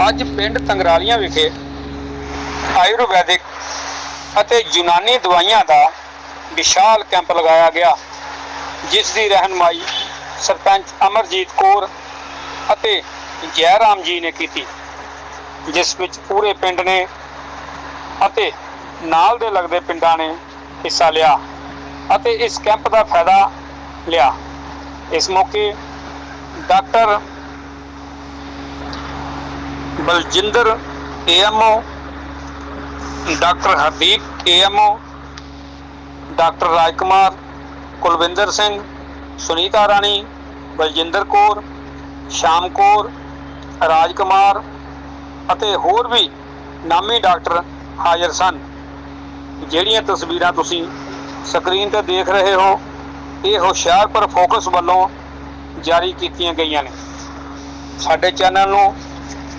ਅੱਜ ਪਿੰਡ ਤੰਗਰਾਲੀਆਂ ਵਿਖੇ ਆਯੁਰਵੈਦਿਕ ਅਤੇ ਯੂਨਾਨੀ ਦਵਾਈਆਂ ਦਾ ਵਿਸ਼ਾਲ ਕੈਂਪ ਲਗਾਇਆ ਗਿਆ, ਜਿਸ ਦੀ ਰਹਿਨਮਾਈ ਸਰਪੰਚ ਅਮਰਜੀਤ ਕੌਰ ਅਤੇ ਜੈ ਰਾਮ ਜੀ ਨੇ ਕੀਤੀ, ਜਿਸ ਵਿੱਚ ਪੂਰੇ ਪਿੰਡ ਨੇ ਅਤੇ ਨਾਲ ਦੇ ਲੱਗਦੇ ਪਿੰਡਾਂ ਨੇ ਹਿੱਸਾ ਲਿਆ ਅਤੇ ਇਸ ਕੈਂਪ ਦਾ ਫਾਇਦਾ ਲਿਆ। ਇਸ ਮੌਕੇ doctor Baljinder AMO doctor Hardeep AMO doctor Rajkumar, Kulwinder Singh, Sunita Rani, Baljinder Kaur, Sham Kaur, Rajkumar ਅਤੇ ਹੋਰ ਵੀ ਨਾਮੀ ਡਾਕਟਰ ਹਾਜ਼ਰ ਸਨ। ਜਿਹੜੀਆਂ ਤਸਵੀਰਾਂ ਤੁਸੀਂ ਸਕਰੀਨ ਤੇ ਦੇਖ ਰਹੇ ਹੋ, ਇਹ ਹੁਸ਼ਿਆਰਪੁਰ ਫੋਕਸ ਵੱਲੋਂ ਜਾਰੀ ਕੀਤੀਆਂ ਗਈਆਂ ਨੇ। ਸਾਡੇ ਚੈਨਲ ਨੂੰ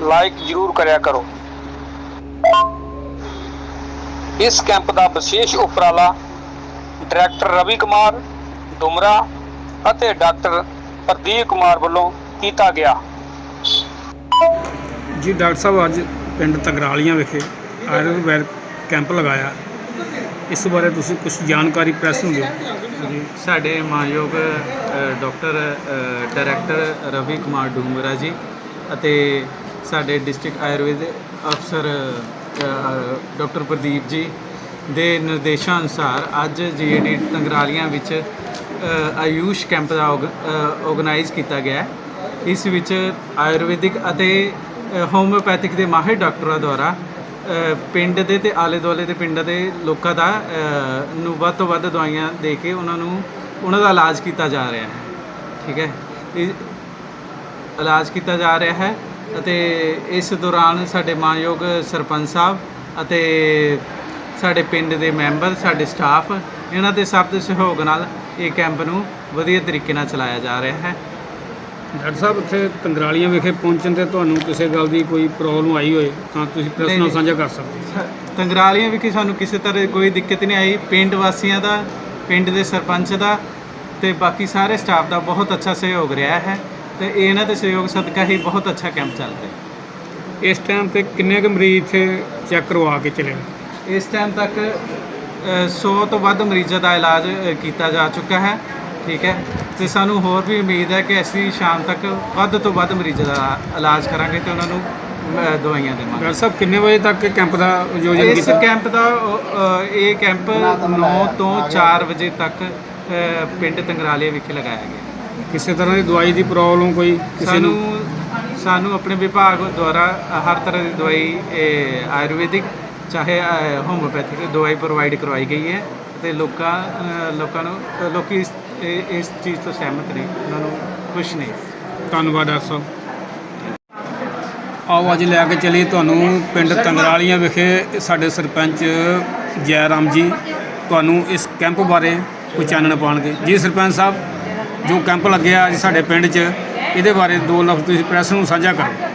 ਲਾਈਕ ਜ਼ਰੂਰ ਕਰਿਆ ਕਰੋ। ਇਸ ਕੈਂਪ ਦਾ ਵਿਸ਼ੇਸ਼ ਉਪਰਾਲਾ ਡਾਇਰੈਕਟਰ ਰਵੀ ਕੁਮਾਰ ਡੁਮਰਾ ਅਤੇ ਡਾਕਟਰ ਪ੍ਰਦੀਪ ਕੁਮਾਰ ਵੱਲੋਂ ਕੀਤਾ ਗਿਆ। ਜੀ ਡਾਕਟਰ ਸਾਹਿਬ ਅੱਜ ਪਿੰਡ ਤਗਰਾਲੀਆਂ ਵਿਖੇ ਆਯੁਰਵੈਦ ਕੈਂਪ ਲਗਾਇਆ। ਇਸ ਬਾਰੇ ਤੁਸੀਂ ਕੁਝ ਜਾਣਕਾਰੀ ਪ੍ਰੈਸ ਨੂੰ ਦਿਓ। ਜੀ ਸਾਡੇ ਮਾਨਯੋਗ ਡਾਕਟਰ ਡਾਇਰੈਕਟਰ ਰਵੀ ਕੁਮਾਰ ਡੂੰਗਰਾ ਜੀ ਅਤੇ ਸਾਡੇ ਡਿਸਟ੍ਰਿਕਟ ਆਯੁਰਵੇਦ ਅਫਸਰ ਅ, ਡਾਕਟਰ ਪ੍ਰਦੀਪ ਜੀ ਦੇ ਨਿਰਦੇਸ਼ਾਂ ਅਨੁਸਾਰ ਅੱਜ ਜੀਏਡੀ ਤੰਗਰਾਲੀਆਂ ਵਿੱਚ ਆਯੂਸ਼ ਕੈਂਪ ਦਾ ਆਰਗੇਨਾਈਜ਼ ਕੀਤਾ ਗਿਆ ਇਸ ਵਿੱਚ ਆਯੁਰਵੈਦਿਕ ਅਤੇ ਹੋਮਿਓਪੈਥਿਕ ਦੇ ਮਾਹਿਰ ਡਾਕਟਰਾਂ ਦੁਆਰਾ ਪਿੰਡ ਦੇ ਤੇ ਆਲੇ ਦੁਆਲੇ ਦੇ ਪਿੰਡਾਂ ਦੇ ਲੋਕਾਂ ਦਾ ਨੂੰ ਵੱਧ ਤੋਂ ਵੱਧ ਦਵਾਈਆਂ ਦੇ ਕੇ ਉਹਨਾਂ ਨੂੰ ਉਹਨਾਂ ਦਾ ਇਲਾਜ ਕੀਤਾ ਜਾ ਰਿਹਾ ਹੈ। ਠੀਕ ਹੈ? ਇਲਾਜ ਕੀਤਾ ਜਾ ਰਿਹਾ ਹੈ। ਅਤੇ ਇਸ ਦੌਰਾਨ ਸਾਡੇ ਮਾਨਯੋਗ ਸਰਪੰਚ ਸਾਹਿਬ ਅਤੇ ਸਾਡੇ ਪਿੰਡ ਦੇ ਮੈਂਬਰ ਸਾਡੇ ਸਟਾਫ ਇਹਨਾਂ ਦੇ ਸਭ ਦੇ ਸਹਿਯੋਗ ਨਾਲ ਇਹ ਕੈਂਪ ਨੂੰ ਵਧੀਆ ਤਰੀਕੇ ਨਾਲ ਚਲਾਇਆ ਜਾ ਰਿਹਾ ਹੈ। ਡਾਕਟਰ ਸਾਹਿਬ ਇੱਥੇ ਤੰਗਰਾਲੀਆਂ ਵਿਖੇ ਪਹੁੰਚਣ ਤੇ ਤੁਹਾਨੂੰ ਕਿਸੇ ਗੱਲ ਦੀ ਕੋਈ ਪ੍ਰੋਬਲਮ ਆਈ ਹੋਏ ਤਾਂ ਤੁਸੀਂ ਪ੍ਰੈਸ ਨਾਲ। ਸਾਂਝਾ ਕਰ ਸਕਦੇ ਹੋ। ਤੰਗਰਾਲੀਆਂ ਵਿਖੇ ਸਾਨੂੰ ਕਿਸੇ ਤਰ੍ਹਾਂ ਦੀ ਕੋਈ ਦਿੱਕਤ ਨਹੀਂ ਆਈ। ਪਿੰਡ ਵਾਸੀਆਂ ਦਾ ਪਿੰਡ ਦੇ ਸਰਪੰਚ ਦਾ ਤੇ ਬਾਕੀ ਸਾਰੇ ਸਟਾਫ ਦਾ ਬਹੁਤ ਅੱਛਾ ਸਹਿਯੋਗ ਰਿਹਾ ਹੈ। ਤੇ ਇਹਨਾਂ ਦੇ ਸਹਿਯੋਗ ਸਦਕਾ ਹੀ ਬਹੁਤ ਅੱਛਾ ਕੈਂਪ ਚੱਲ ਰਿਹਾ। ਇਸ ਟਾਈਮ ਤੇ ਕਿੰਨੇ ਕੁ ਮਰੀਜ਼ ਇੱਥੇ ਚੈੱਕ ਕਰਵਾ ਕੇ ਚਲੇ? ਇਸ ਟਾਈਮ ਤੱਕ ਅ, 100 ਤੋਂ ਵੱਧ ਮਰੀਜ਼ਾਂ ਦਾ ਇਲਾਜ ਅ, ਕੀਤਾ ਜਾ ਚੁੱਕਾ ਹੈ ਠੀਕ ਹੈ? ਤੇ ਸਾਨੂੰ ਹੋਰ ਵੀ ਉਮੀਦ ਹੈ ਕਿ ਅਸੀਂ ਸ਼ਾਮ ਤੱਕ ਵੱਧ ਤੋਂ ਵੱਧ ਮਰੀਜ਼ਾਂ ਦਾ ਇਲਾਜ ਕਰਾਂਗੇ ਤੇ ਉਹਨਾਂ ਨੂੰ ਅ, ਦਵਾਈਆਂ ਦੇਵਾਂਗੇ। ਡਾਕਟਰ ਸਾਹਿਬ ਕਿੰਨੇ ਵਜੇ ਤੱਕ ਕੈਂਪ ਦਾ ਆਯੋਜਨ ਇਸ ਕੀਤਾ? ਕੈਂਪ ਦਾ ਅ, ਇਹ ਕੈਂਪ 9 ਤੋਂ 4 ਵਜੇ ਤੱਕ ਅ, ਪਿੰਡ ਤੰਗਰਾਲੇ ਵਿਖੇ ਲਗਾਇਆ ਗਿਆ। ਕਿਸੇ ਤਰ੍ਹਾਂ ਦੀ ਦਵਾਈ ਦੀ ਪ੍ਰੋਬਲਮ ਕੋਈ ਕਿਸੇ ਨੂੰ? ਸਾਨੂੰ ਸਾਨੂੰ ਆਪਣੇ ਵਿਭਾਗ ਦੁਆਰਾ ਹਰ ਤਰ੍ਹਾਂ ਦੀ ਦਵਾਈ ਇਹ, ਆਯੁਰਵੈਦਿਕ ਚਾਹੇ ਅ, ਹੋਮਿਓਪੈਥਿਕ ਦਵਾਈ ਪ੍ਰੋਵਾਈਡ ਕਰਵਾਈ ਗਈ ਹੈ ਤੇ ਲੋਕਾਂ ਅ, ਲੋਕਾਂ ਨੂੰ ਅ, ਲੋਕੀ ਇਸ ਇਹ- ਇਸ ਚੀਜ਼ ਤੋਂ ਸਹਿਮਤ ਨੇ ਉਹਨਾਂ ਨੂੰ ਖੁਸ਼ ਨੇ। ਧੰਨਵਾਦ ਡਾਕਟਰ ਸਾਹਿਬ। ਆਓ ਅੱਜ ਲੈ ਕੇ ਚੱਲੀਏ ਤੁਹਾਨੂੰ ਪਿੰਡ ਤੰਗਰਾਲੀਆਂ ਵਿਖੇ ਸਾਡੇ ਸਰਪੰਚ ਜੈ ਰਾਮ ਜੀ। ਤੁਹਾਨੂੰ ਇਸ ਕੈਂਪ ਬਾਰੇ ਕੋਈ ਚਾਨਣ ਪਾਉਣਗੇ। ਜੀ ਸਰਪੰਚ ਸਾਹਿਬ ਜੋ ਕੈਂਪ ਲੱਗਿਆ ਅੱਜ ਸਾਡੇ ਪਿੰਡ 'ਚ, ਇਹਦੇ ਬਾਰੇ ਦੋ ਲਫ਼ਜ਼ ਤੁਸੀਂ ਪ੍ਰੈਸ ਨੂੰ ਸਾਂਝਾ ਕਰੋ।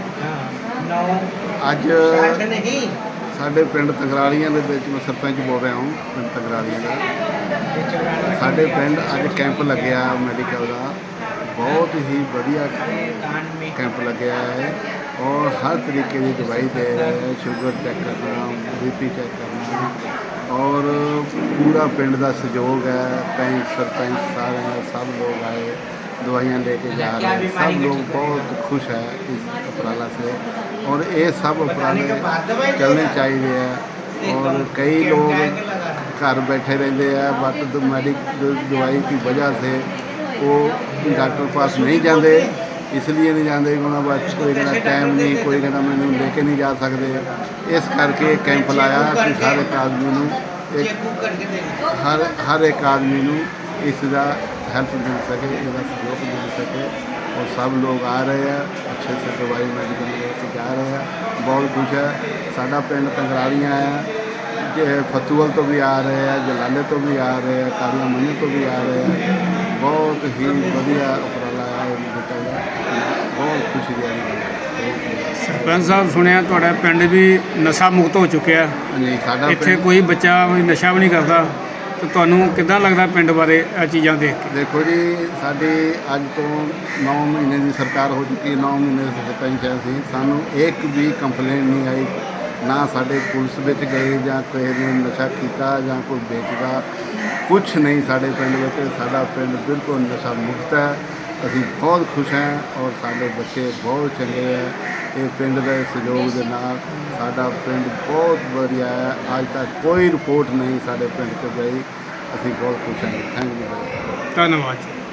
ਅੱਜ ਸਾਡੇ ਪਿੰਡ ਤਗਰਾਲੀਆਂ ਦੇ ਵਿੱਚ ਮੈਂ ਸਰਪੰਚ ਬੋਲ ਰਿਹਾ ਹਾਂ, ਪਿੰਡ ਤਗਰਾਲੀਆਂ ਦਾ। ਸਾਡੇ ਪਿੰਡ ਅੱਜ ਕੈਂਪ ਲੱਗਿਆ ਮੈਡੀਕਲ ਦਾ। ਬਹੁਤ ਹੀ ਵਧੀਆ ਕੈਂਪ ਲੱਗਿਆ ਹੈ ਔਰ ਹਰ ਤਰੀਕੇ ਦੀ ਦਵਾਈ ਦੇ ਰਹੇ ਹੈ ਸ਼ੂਗਰ ਚੈੱਕ ਕਰਨਾ ਬੀਪੀ ਚੈੱਕ ਕਰਨਾ ਔਰ ਪੂਰਾ ਪਿੰਡ ਦਾ ਸਹਿਯੋਗ ਹੈ ਪੈਂਚ ਸਰਪੰਚ ਸਾਰੇ ਸਭ ਲੋਕ ਆਏ दवाइयाँ लेके जा रहे हैं सब लोग बहुत खुश है इस उपराला से और ये सब उपराले चलने चाहिए है और कई लोग घर बैठे रहते हैं बट मेडिकल दवाई की वजह से वो डॉक्टर पास नहीं जाते इसलिए नहीं जाते उन्होंने बस कोई कहना टाइम नहीं कोई कहना मैं लेके नहीं जा सकते इस करके कैंप लाया कि सारे आदमी ਹਰ ਹਰ ਇੱਕ ਆਦਮੀ ਨੂੰ ਇਸ ਦਾ ਹੈਲਪ ਮਿਲ ਸਕੇ ਇਹਦਾ ਸਹਿਯੋਗ ਮਿਲ ਸਕੇ और सब लोग आ रहे हैं अच्छे से दवाई मेडिकल लेके जा रहे हैं बहुत कुछ है साडा पिंड तंगरालियाँ है जे फतूअल तो भी आ रहे हैं जलाले तो भी आ रहे हैं कालिया मनी तो भी आ रहे हैं बहुत ही बढ़िया उपराला है मेडिकल का बहुत खुशी की गल है ਸਰਪੰਚ ਸਾਹਿਬ ਸੁਣਿਆ ਤੁਹਾਡਾ ਪਿੰਡ ਵੀ ਨਸ਼ਾ ਮੁਕਤ ਹੋ ਚੁੱਕਿਆ। ਹਾਂਜੀ ਸਾਡਾ ਇੱਥੇ ਕੋਈ ਬੱਚਾ ਨਸ਼ਾ ਵੀ ਨਹੀਂ ਕਰਦਾ। ਤੇ ਤੁਹਾਨੂੰ ਕਿੱਦਾਂ ਲੱਗਦਾ ਪਿੰਡ ਬਾਰੇ ਇਹ ਚੀਜ਼ਾਂ ਦੇਖ ਕੇ? ਦੇਖੋ ਜੀ ਸਾਡੇ ਅੱਜ ਤੋਂ 9 ਮਹੀਨੇ ਦੀ ਸਰਕਾਰ ਹੋ ਚੁੱਕੀ ਹੈ। 9 ਮਹੀਨੇ ਦੇ ਸਰਪੰਚ ਹਾਂ ਅਸੀਂ। ਸਾਨੂੰ ਇੱਕ ਵੀ ਕੰਪਲੇਂਟ ਨਹੀਂ ਆਈ। ਨਾ ਸਾਡੇ ਪੁਲਿਸ ਵਿੱਚ ਗਏ ਜਾਂ ਕਿਸੇ ਨੇ ਨਸ਼ਾ ਕੀਤਾ ਜਾਂ ਕੋਈ ਵੇਚਦਾ। ਕੁਝ ਨਹੀਂ ਸਾਡੇ ਪਿੰਡ ਵਿੱਚ। ਸਾਡਾ ਪਿੰਡ ਬਿਲਕੁਲ ਨਸ਼ਾ ਮੁਕਤ ਹੈ। ਅਸੀਂ ਬਹੁਤ ਖੁਸ਼ ਹਾਂ ਔਰ ਸਾਡੇ ਬੱਚੇ ਬਹੁਤ ਚੰਗੇ ਹੈ ਇਹ ਪਿੰਡ ਦੇ ਸਹਿਯੋਗ ਦੇ ਨਾਲ ਸਾਡਾ ਪਿੰਡ ਬਹੁਤ ਵਧੀਆ ਹੈ। ਅੱਜ ਤੱਕ ਕੋਈ ਰਿਪੋਰਟ ਨਹੀਂ ਸਾਡੇ ਪਿੰਡ ਤੋਂ ਗਈ ਅਸੀਂ ਬਹੁਤ ਖੁਸ਼ ਹਾਂ। ਥੈਂਕ ਯੂ ਧੰਨਵਾਦ ਜੀ।